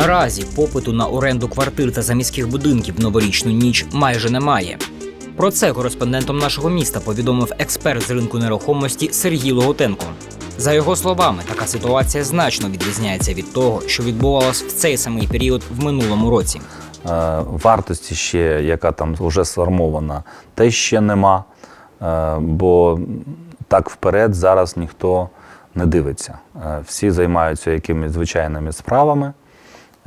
Наразі попиту на оренду квартир та заміських будинків в новорічну ніч майже немає. Про це кореспондентом нашого міста повідомив експерт з ринку нерухомості Сергій Логотенко. За його словами, така ситуація значно відрізняється від того, що відбувалось в цей самий період в минулому році. Е, Вартості ще, яка там вже сформована, теж ще нема. Е, Бо так вперед зараз ніхто не дивиться. Е, Всі займаються якимись звичайними справами,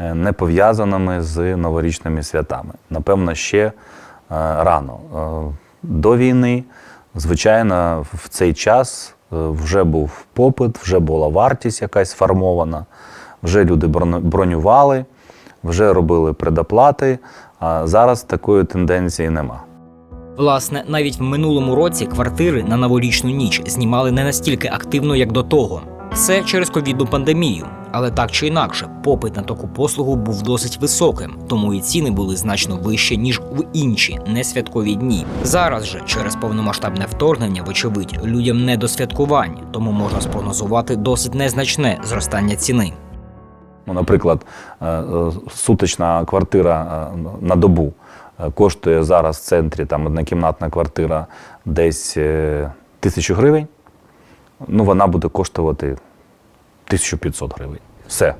не пов'язаними з новорічними святами. Напевно, ще е, рано. Е, До війни, звичайно, в цей час е, вже був попит, вже була вартість якась сформована, вже люди бронювали, вже робили предоплати. А зараз такої тенденції нема. Власне, навіть в минулому році квартири на новорічну ніч знімали не настільки активно, як до того. Все через ковідну пандемію. Але так чи інакше, попит на таку послугу був досить високим, тому і ціни були значно вищі, ніж в інші несвяткові дні. Зараз же, через повномасштабне вторгнення, вочевидь, людям не до святкувань, тому можна спрогнозувати досить незначне зростання ціни. Ну, наприклад, е, е, суточна квартира е, на добу коштує зараз в центрі там однокімнатна квартира десь тисячу гривень. Ну, вона буде коштувати 1500 гривень. Все.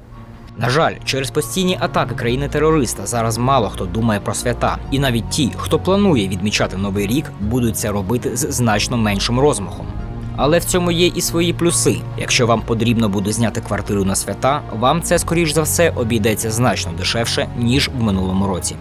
На жаль, через постійні атаки країни-терориста зараз мало хто думає про свята, і навіть ті, хто планує відмічати новий рік, будуть це робити з значно меншим розмахом. Але в цьому є і свої плюси. Якщо вам потрібно буде зняти квартиру на свята, вам це скоріш за все обійдеться значно дешевше ніж в минулому році.